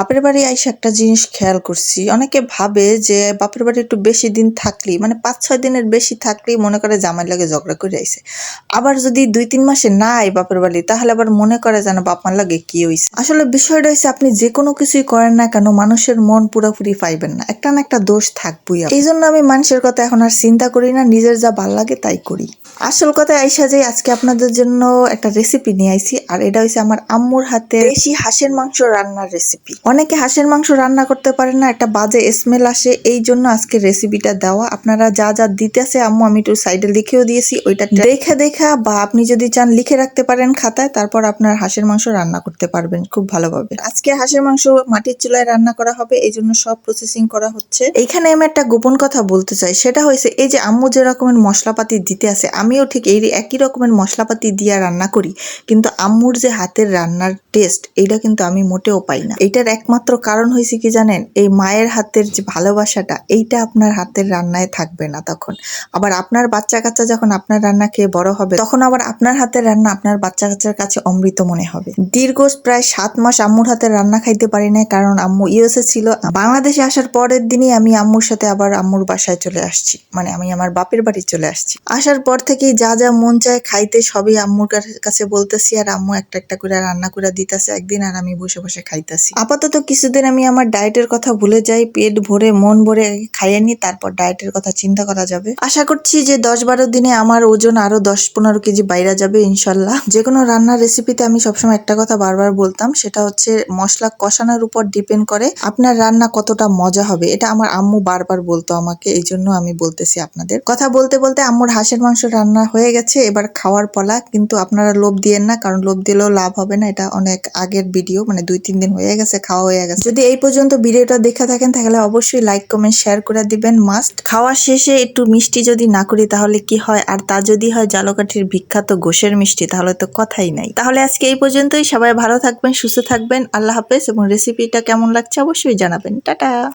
বাপের বাড়ি আইসা একটা জিনিস খেয়াল করছি। অনেকে ভাবে যে বাপের বাড়ি একটু বেশি দিন থাকলি মানে পাঁচ, ছয় দিনের বেশি থাকলেই মনে করে জামাই লাগে ঝগড়া করে আইছে। আবার যদি দুই, তিন মাসে না আই বাপের বাড়ি, তাহলে আবার মনে করে যেন বাপমার লাগে কি হইছে। আসলে বিষয়টা হচ্ছে আপনি যে কোনো কিছুই করেন না কেন, মানুষের মন পুরোপুরি পাইবেন না। একটা না একটা দোষ থাকবই এই জন্য আমি মানুষের কথা এখন আর চিন্তা করি না, নিজের যা ভালো লাগে তাই করি। আসল কথা আইসা যে আজকে আপনাদের জন্য একটা রেসিপি নিয়ে আইছি, আর এটা হচ্ছে আমার আম্মুর হাতে বেশি হাঁসের মাংস রান্নার রেসিপি অনেকে হাঁসের মাংস রান্না করতে পারে না একটা বাজে স্মেল আসে এই জন্য আজকে রেসিপিটা দেওয়া। আপনারা যা যা দিতে দিতেছে আম্মু আমি একটু সাইডে লিখেও দিয়েছি ওইটা দেখে দেখা বা আপনি যদি চান লিখে রাখতে পারেন খাতায় তারপর আপনার হাঁসের মাংস রান্না করতে পারবেন খুব ভালোভাবে। আজকে হাঁসের মাংস মাটির চুলায় রান্না করা হবে এই জন্য সব প্রসেসিং করা হচ্ছে। এইখানে আমি একটা গোপন কথা বলতে চাই সেটা হয়েছে এই যে আম্মু যে রকমের মশলাপাতি দিতে আছে আমিও ঠিক এই একই রকমের মশলাপাতি দিয়ে রান্না করি কিন্তু আম্মুর যে হাতের রান্নার টেস্ট এইটা কিন্তু আমি মোটেও পাই না। এইটার একমাত্র কারণ হয়েছে কি জানেন? এই মায়ের হাতের যে ভালোবাসাটা, এইটা আপনার হাতের রান্নায় থাকবে না তখন। আবার আপনার বাচ্চা কাচ্চা যখন আপনার রান্না খেয়ে বড় হবে, তখন আবার আপনার হাতের রান্না আপনার বাচ্চা কাচ্চার কাছে অমৃত মনে হবে। দীর্ঘ প্রায় সাত মাস আম্মুর হাতের রান্না খাইতে পারি না কারণ আম্মু ইউএসএ ছিল। বাংলাদেশে আসার পরের দিনই আমি আম্মুর সাথে আবার আম্মুর বাসায় চলে আসছি। মানে আমি আমার বাপের বাড়ি চলে আসছি। আসার পর থেকেই যা যা মন চায় খাইতে সবই আম্মুর কাছে বলতেছি, আর আম্মু একটা একটা করে রান্না করে দিতেছে একদিন, আর আমি বসে বসে খাইতেছি। আপাতত কিছুদিন আমি আমার ডায়েটের কথা ভুলে যাই, পেট ভরে, মন ভরে খাইয়ে নিই, তারপর ডায়েটের কথা চিন্তা করা যাবে। আশা করছি যে দশ বারো দিনে আমার ওজন আরও দশ পনেরো কেজি বাইরে যাবে, ইনশাল্লাহ। যে কোনো রান্নার রেসিপিতে আমি সবসময় একটা কথা বারবার বলতাম, সেটা হচ্ছে মশলা কষানোর উপর ডিপেন্ড করে আপনার রান্না কতটা মজা হবে। এটা আমার আম্মু বারবার বলতো আমাকে, এই জন্য আমি বলতেছি আপনাদের। কথা বলতে বলতে আম্মুর হাঁসের মাংস রান্না হয়ে গেছে, এবার খাওয়ার পলা, কিন্তু আপনারা লোভ দিয়েন না, কারণ লোভ দিলেও লাভ হবে না, এটা অনেক আগের ভিডিও মানে দুই তিন দিন হয়ে গেছে খাওয়া হয়ে গেছে। যদি এই পর্যন্ত ভিডিওটা দেখে থাকেন, তাহলে অবশ্যই লাইক কমেন্ট শেয়ার করে দিবেন মাস্ট খাওয়া শেষে একটু মিষ্টি যদি না করি, তাহলে কি হয়? আর তা যদি হয় জালকাঠির বিখ্যাত গোষের মিষ্টি, তাহলে তো কথাই নাই। তাহলে আজকে এই পর্যন্তই। সবাই ভালো থাকবেন, সুস্থ থাকবেন। আল্লাহ হাফেজ এবং রেসিপিটা কেমন লাগছে অবশ্যই জানাবেন। টাটা!